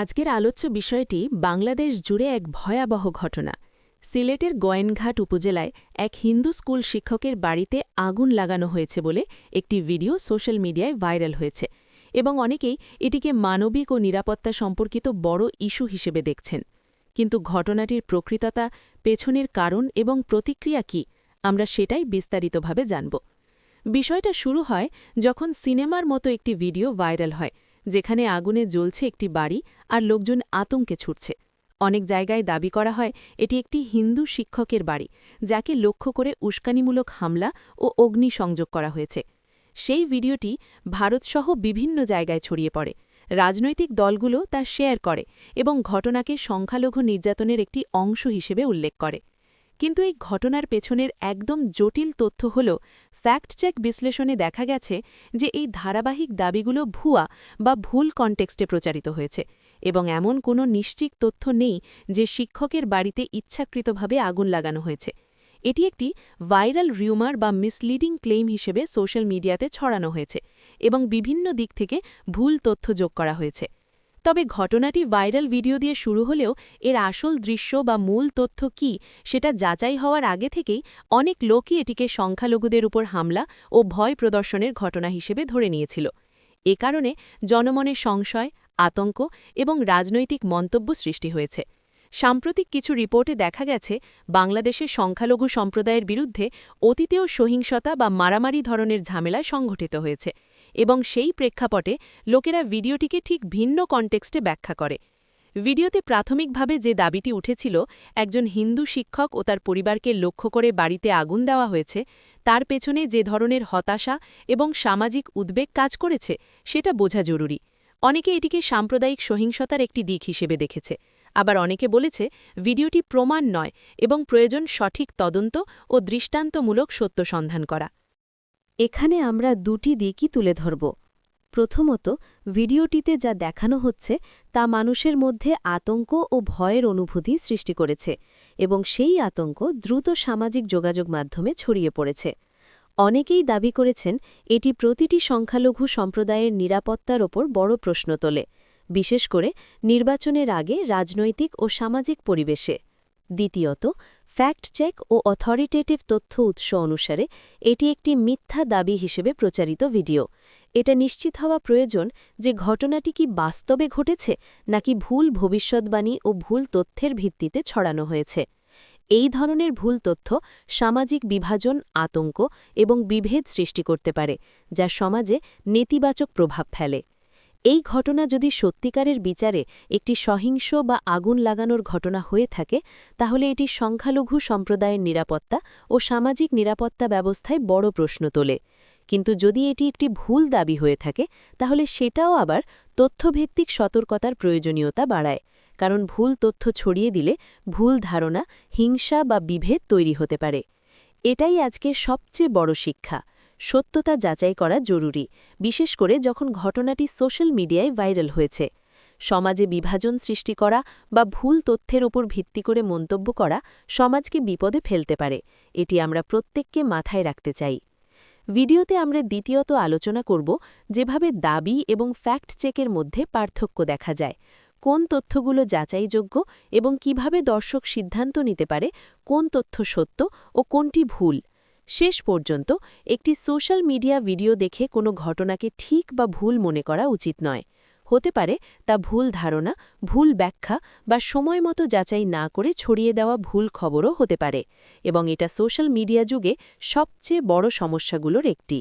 আজকের আলোচ্য বিষয়টি বাংলাদেশ জুড়ে এক ভয়াবহ ঘটনা। সিলেটের গোয়েনঘাট উপজেলায় এক হিন্দু স্কুল শিক্ষকের বাড়িতে আগুন লাগানো হয়েছে বলে একটি ভিডিও সোশ্যাল মিডিয়ায় ভাইরাল হয়েছে এবং অনেকেই এটিকে মানবিক ও নিরাপত্তা সম্পর্কিত বড় ইস্যু হিসেবে দেখছেন। কিন্তু ঘটনাটির প্রকৃততা, পেছনের কারণ এবং প্রতিক্রিয়া কি, আমরা সেটাই বিস্তারিতভাবে জানব। বিষয়টা শুরু হয় যখন সিনেমার মতো একটি ভিডিও ভাইরাল হয় যেখানে আগুনে জ্বলছে একটি বাড়ি আর লোকজন আতঙ্কে ছুটছে। অনেক জায়গায় দাবি করা হয়, এটি একটি হিন্দু শিক্ষকের বাড়ি, যাকে লক্ষ্য করে উস্কানিমূলক হামলা ও অগ্নি সংযোগ করা হয়েছে। সেই ভিডিওটি ভারতসহ বিভিন্ন জায়গায় ছড়িয়ে পড়ে। রাজনৈতিক দলগুলো তা শেয়ার করে এবং ঘটনাকে সংখ্যালঘু নির্যাতনের একটি অংশ হিসেবে উল্লেখ করে। কিন্তু এই ঘটনার পেছনের একদম জটিল তথ্য হল ফ্যাক্ট চেক বিশ্লেষণে দেখা গেছে যে এই ধারাবাহিক দাবিগুলো ভুয়া বা ভুল কনটেক্সটে প্রচারিত হয়েছে এবং এমন কোনো নিশ্চিত তথ্য নেই যে শিক্ষকের বাড়িতে ইচ্ছাকৃতভাবে আগুন লাগানো হয়েছে। এটি একটি ভাইরাল রিউমার বা মিসলিডিং ক্লেইম হিসেবে সোশ্যাল মিডিয়াতে ছড়ানো হয়েছে এবং বিভিন্ন দিক থেকে ভুল তথ্য যোগ করা হয়েছে। তবে ঘটনাটি ভাইরাল ভিডিও দিয়ে শুরু হলেও এর আসল দৃশ্য বা মূল তথ্য কি সেটা যাচাই হওয়ার আগে থেকেই অনেক লোকই এটিকে সংখ্যালঘুদের উপর হামলা ও ভয় প্রদর্শনের ঘটনা হিসেবে ধরে নিয়েছিল। এ কারণে জনমনে সংশয়, আতঙ্ক এবং রাজনৈতিক মন্তব্য সৃষ্টি হয়েছে। সাম্প্রতিক কিছু রিপোর্টে দেখা গেছে, বাংলাদেশে সংখ্যালঘু সম্প্রদায়ের বিরুদ্ধে অতীতেও সহিংসতা বা মারামারি ধরনের ঝামেলা সংঘটিত হয়েছে। এবং সেই প্রেক্ষাপটে লোকেরা ভিডিওটিকে ঠিক ভিন্ন কনটেক্সটে ব্যাখ্যা করে। ভিডিওতে প্রাথমিকভাবে যে দাবিটি উঠেছিল, একজন হিন্দু শিক্ষক ও তার পরিবারকে লক্ষ্য করে বাড়িতে আগুন দেওয়া হয়েছে, তার পেছনে যে ধরনের হতাশা এবং সামাজিক উদ্বেগ কাজ করেছে, সেটা বোঝা জরুরি। অনেকে এটিকে সাম্প্রদায়িক সহিংসতার একটি দিক হিসেবে দেখেছে। আবার অনেকে বলেছে, ভিডিওটি প্রমাণ নয় এবং প্রয়োজন সঠিক তদন্ত ও দৃষ্টান্তমূলক সত্য সন্ধান করা। এখানে আমরা দুটি দিকই তুলে ধরব। প্রথমত, ভিডিওটিতে যা দেখানো হচ্ছে তা মানুষের মধ্যে আতঙ্ক ও ভয়ের অনুভূতি সৃষ্টি করেছে এবং সেই আতঙ্ক দ্রুত সামাজিক যোগাযোগ মাধ্যমে ছড়িয়ে পড়েছে। অনেকেই দাবি করেছেন এটি প্রতিটি সংখ্যালঘু সম্প্রদায়ের নিরাপত্তার ওপর বড় প্রশ্ন তোলে, বিশেষ করে নির্বাচনের আগে রাজনৈতিক ও সামাজিক পরিবেশে। দ্বিতীয়ত ফ্যাক্ট চেক ও অথরিটেটিভ তথ্য উৎস অনুসারে এটি একটি মিথ্যা দাবি হিসেবে প্রচারিত ভিডিও। এটা নিশ্চিত হওয়া প্রয়োজন যে ঘটনাটি কি বাস্তবে ঘটেছে নাকি ভুল ভবিষ্যৎবাণী ও ভুল তথ্যের ভিত্তিতে ছড়ানো হয়েছে। এই ধরনের ভুল তথ্য সামাজিক বিভাজন, আতঙ্ক এবং বিভেদ সৃষ্টি করতে পারে, যা সমাজে নেতিবাচক প্রভাব ফেলে। এই ঘটনা যদি সত্যিকারের বিচারে একটি সহিংস বা আগুন লাগানোর ঘটনা হয়ে থাকে, তাহলে এটি সংখ্যালঘু সম্প্রদায়ের নিরাপত্তা ও সামাজিক নিরাপত্তা ব্যবস্থায় বড় প্রশ্ন তোলে। কিন্তু যদি এটি একটি ভুল দাবি হয়ে থাকে, তাহলে সেটাও আবার তথ্যভিত্তিক সতর্কতার প্রয়োজনীয়তা বাড়ায়। কারণ ভুল তথ্য ছড়িয়ে দিলে ভুল ধারণা, হিংসা বা বিভেদ তৈরি হতে পারে। এটাই আজকের সবচেয়ে বড় শিক্ষা। সত্যতা যাচাই করা জরুরি, বিশেষ করে যখন ঘটনাটি সোশ্যাল মিডিয়ায় ভাইরাল হয়েছে। সমাজে বিভাজন সৃষ্টি করা বা ভুল তথ্যের ওপর ভিত্তি করে মন্তব্য করা সমাজকে বিপদে ফেলতে পারে, এটি আমরা প্রত্যেককে মাথায় রাখতে চাই। ভিডিওতে আমরা দ্বিতীয়ত আলোচনা করব যেভাবে দাবি এবং ফ্যাক্ট চেকের মধ্যে পার্থক্য দেখা যায়, কোন তথ্যগুলো যাচাইযোগ্য এবং কীভাবে দর্শক সিদ্ধান্ত নিতে পারে, কোন তথ্য সত্য ও কোনটি ভুল। শেষ পর্যন্ত একটি সোশ্যাল মিডিয়া ভিডিও দেখে কোনো ঘটনাকে ঠিক বা ভুল মনে করা উচিত নয়। হতে পারে তা ভুল ধারণা, ভুল ব্যাখ্যা বা সময় মতো যাচাই না করে ছড়িয়ে দেওয়া ভুল খবরও হতে পারে এবং এটা সোশ্যাল মিডিয়া যুগে সবচেয়ে বড় সমস্যাগুলোর একটি।